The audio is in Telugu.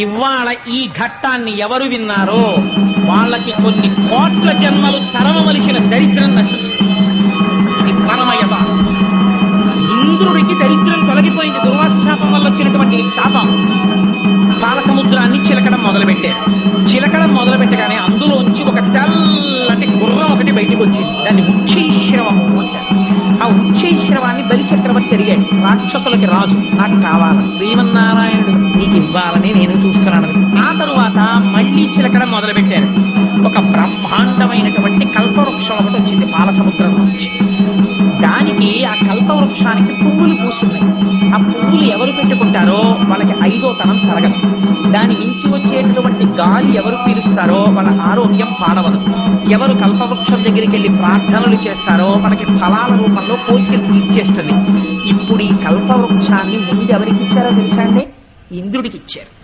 ఇవాళ ఈ ఘట్టాన్ని ఎవరు విన్నారో వాళ్ళకి కొన్ని కోట్ల జన్మలు తరమవలసిన దరిద్రం నశిస్తుంది ఇది పరమయత ఇంద్రుడికి దరిద్రం తొలగిపోయింది. దుర్వాస శాపం వల్ల వచ్చినటువంటి శాపం పాల సముద్రాన్ని చిలకడం మొదలుపెట్టారు. చిలకడం మొదలు పెట్టగానే అందులోంచి ఒక తెల్లటి గుర్రం ఒకటి బయటికి వచ్చింది. దాన్ని ఉచ్చైశ్రవము అంటారు. ఆ ఉచ్చైశ్రవాన్ని బలిచక్రవర్తి అడిగాడు. రాక్షసులకి రాజు నాకు కావాలి? శ్రీమన్నారాయణ నేను ఆ తరువాత మళ్ళీ చిలకడం మొదలుపెట్టారు. ఒక బ్రహ్మాండమైనటువంటి కల్పవృక్షం ఒకటి వచ్చింది పాల సముద్రం నుంచి. దానికి ఆ కల్పవృక్షానికి పువ్వులు పూస్తున్నాయి. ఆ పువ్వులు ఎవరు పెట్టుకుంటారో వాళ్ళకి ఐదో తనం తరగదు దాని మించి వచ్చేటటువంటి గాలి ఎవరు పీలుస్తారో వాళ్ళ ఆరోగ్యం పాడవదు. ఎవరు కల్పవృక్షం దగ్గరికి వెళ్ళి ప్రార్థనలు చేస్తారో మనకి ఫలాల రూపంలో కోరికలు తీర్చేస్తుంది. ఇప్పుడు ఈ కల్పవృక్షాన్ని ముందు ఎవరికి ఇచ్చారో తెలుసా అండి? ఇంద్రుడికి ఇచ్చారు.